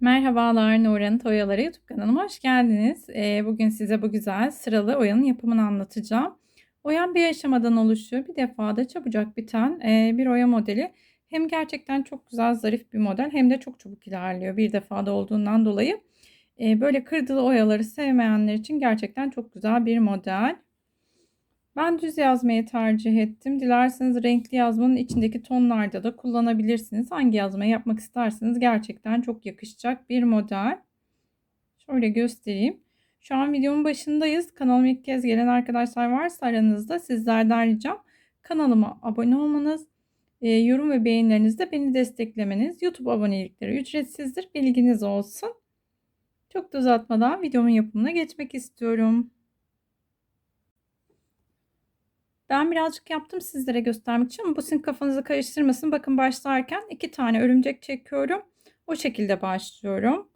Merhabalar Nuran'ın Toyaları YouTube kanalıma hoş geldiniz. Ee, bugün size bu güzel sıralı oyanın yapımını anlatacağım. Oyan bir aşamadan oluşuyor. Bir defada çabucak biten e, bir oya modeli. Hem gerçekten çok güzel zarif bir model hem de çok çabuk ilerliyor bir defada olduğundan dolayı. E, böyle kırdılı oyaları sevmeyenler için gerçekten çok güzel bir model. Ben düz yazmayı tercih ettim. Dilerseniz renkli yazmanın içindeki tonlarda da kullanabilirsiniz. Hangi yazmayı yapmak isterseniz gerçekten çok yakışacak bir model. Şöyle göstereyim. Şu an videomun başındayız. Kanalıma ilk kez gelen arkadaşlar varsa aranızda sizlerden ricam kanalıma abone olmanız, e, yorum ve beğenilerinizde beni desteklemeniz. YouTube abonelikleri ücretsizdir. Bilginiz olsun. Çok da uzatmadan videomun yapımına geçmek istiyorum. Ben birazcık yaptım sizlere göstermek için ama bu sizin kafanızı karıştırmasın. Bakın başlarken iki tane örümcek çekiyorum. O şekilde başlıyorum.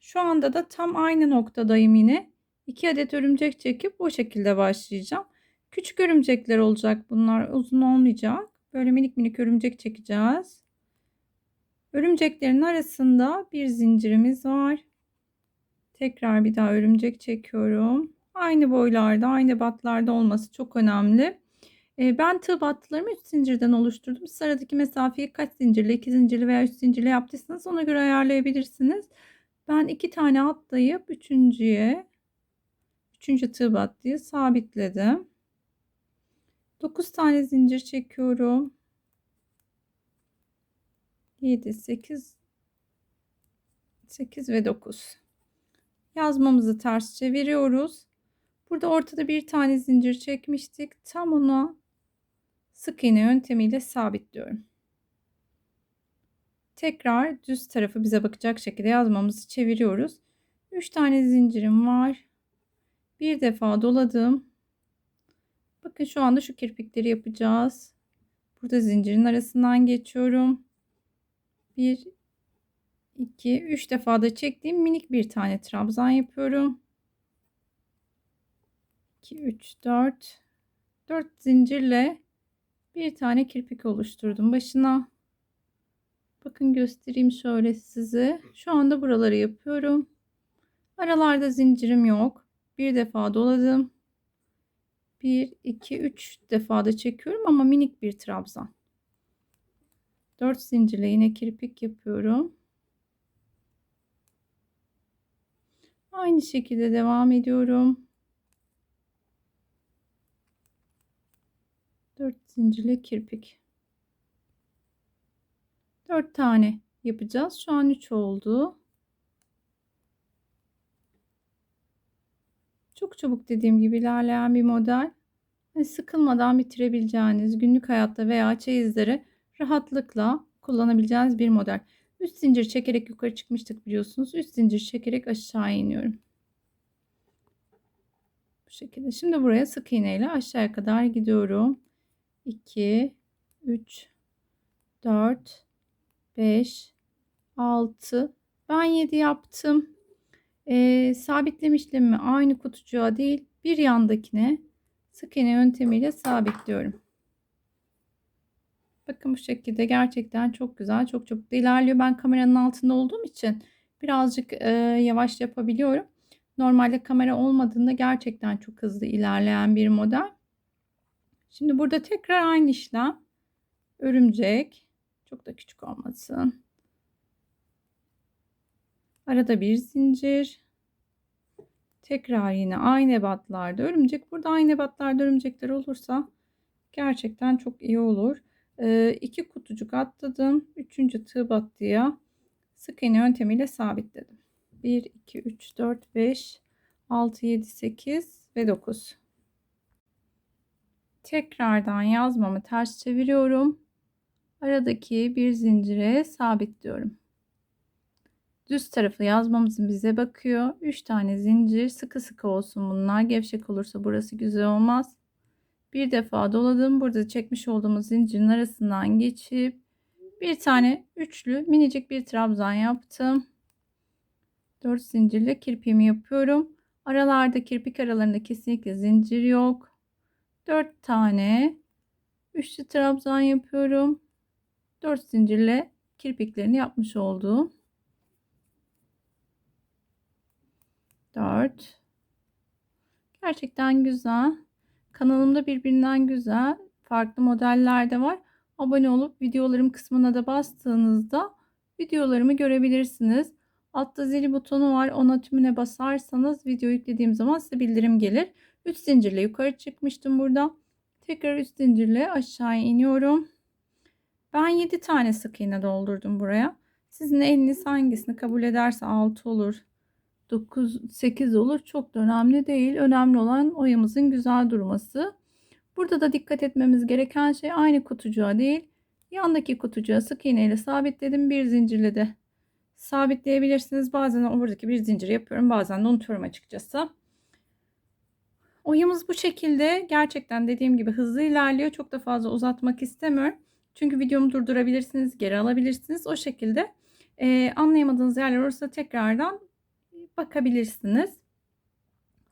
Şu anda da tam aynı noktadayım yine. 2 adet örümcek çekip o şekilde başlayacağım. Küçük örümcekler olacak bunlar uzun olmayacak. Böyle minik minik örümcek çekeceğiz. Örümceklerin arasında bir zincirimiz var. Tekrar bir daha örümcek çekiyorum. Aynı boylarda, aynı batlarda olması çok önemli. Ee, ben tığ battılarımı 3 zincirden oluşturdum. Sıradaki mesafeyi kaç zincirle, 2 zincirli veya 3 zincirle yaptıysanız ona göre ayarlayabilirsiniz. Ben 2 tane atlayıp üçüncüye, üçüncü tığ battıyı sabitledim. 9 tane zincir çekiyorum. 7, 8, 8 ve 9. Yazmamızı ters çeviriyoruz. Burada ortada bir tane zincir çekmiştik. Tam ona sık iğne yöntemiyle sabitliyorum. Tekrar düz tarafı bize bakacak şekilde yazmamızı çeviriyoruz. 3 tane zincirim var. Bir defa doladım. Bakın şu anda şu kirpikleri yapacağız. Burada zincirin arasından geçiyorum. 1 2 3 defa da çektiğim minik bir tane trabzan yapıyorum. 2 3 4 4 zincirle bir tane kirpik oluşturdum başına. Bakın göstereyim şöyle size. Şu anda buraları yapıyorum. Aralarda zincirim yok. Bir defa doladım. 1 2 3 defa da çekiyorum ama minik bir trabzan. 4 zincirle yine kirpik yapıyorum. Aynı şekilde devam ediyorum. 4 zincirli kirpik. 4 tane yapacağız. Şu an 3 oldu. Çok çabuk dediğim gibi ilerleyen bir model. Ve sıkılmadan bitirebileceğiniz günlük hayatta veya çeyizleri rahatlıkla kullanabileceğiniz bir model. 3 zincir çekerek yukarı çıkmıştık biliyorsunuz. 3 zincir çekerek aşağı iniyorum. Bu şekilde. Şimdi buraya sık iğne ile aşağıya kadar gidiyorum. 2, 3, 4, 5, 6. Ben 7 yaptım. Ee, sabitleme işlemi aynı kutucuğa değil bir yandakine sık iğne yöntemiyle sabitliyorum. Bakın bu şekilde gerçekten çok güzel çok çabuk ilerliyor. Ben kameranın altında olduğum için birazcık e, yavaş yapabiliyorum. Normalde kamera olmadığında gerçekten çok hızlı ilerleyen bir model. Şimdi burada tekrar aynı işlem. Örümcek. Çok da küçük olmasın. Arada bir zincir. Tekrar yine aynı ebatlarda örümcek. Burada aynı ebatlarda örümcekler olursa gerçekten çok iyi olur. Ee, iki kutucuk atladım. Üçüncü tığ battıya sık iğne yöntemiyle sabitledim. 1, 2, 3, 4, 5, 6, 7, 8 ve 9. Tekrardan yazmamı ters çeviriyorum. Aradaki bir zincire sabitliyorum. Düz tarafı yazmamızın bize bakıyor. 3 tane zincir sıkı sıkı olsun bunlar. Gevşek olursa burası güzel olmaz. Bir defa doladım. Burada çekmiş olduğumuz zincirin arasından geçip bir tane üçlü minicik bir trabzan yaptım. 4 zincirle kirpiğimi yapıyorum. Aralarda kirpik aralarında kesinlikle zincir yok. 4 tane üçlü trabzan yapıyorum. 4 zincirle kirpiklerini yapmış olduğum 4 Gerçekten güzel. Kanalımda birbirinden güzel farklı modeller de var. Abone olup videolarım kısmına da bastığınızda videolarımı görebilirsiniz. Altta zil butonu var. Ona tümüne basarsanız video yüklediğim zaman size bildirim gelir. 3 zincirle yukarı çıkmıştım burada. Tekrar 3 zincirle aşağı iniyorum. Ben 7 tane sık iğne doldurdum buraya. Sizin eliniz hangisini kabul ederse 6 olur. 9, 8 olur. Çok da önemli değil. Önemli olan oyamızın güzel durması. Burada da dikkat etmemiz gereken şey aynı kutucuğa değil. Yandaki kutucuğa sık iğne ile sabitledim. Bir zincirle de sabitleyebilirsiniz. Bazen buradaki bir zincir yapıyorum. Bazen de unutuyorum açıkçası. Oyamız bu şekilde. Gerçekten dediğim gibi hızlı ilerliyor. Çok da fazla uzatmak istemiyorum. Çünkü videomu durdurabilirsiniz, geri alabilirsiniz. O şekilde e, anlayamadığınız yerler olursa tekrardan bakabilirsiniz.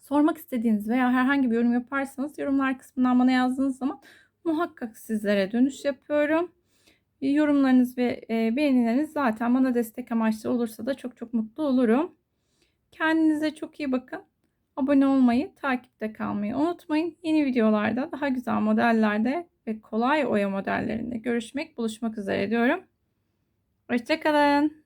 Sormak istediğiniz veya herhangi bir yorum yaparsanız yorumlar kısmından bana yazdığınız zaman muhakkak sizlere dönüş yapıyorum. Yorumlarınız ve e, beğenileriniz zaten bana destek amaçlı olursa da çok çok mutlu olurum. Kendinize çok iyi bakın. Abone olmayı, takipte kalmayı unutmayın. Yeni videolarda daha güzel modellerde ve kolay oya modellerinde görüşmek, buluşmak üzere diyorum. Hoşçakalın.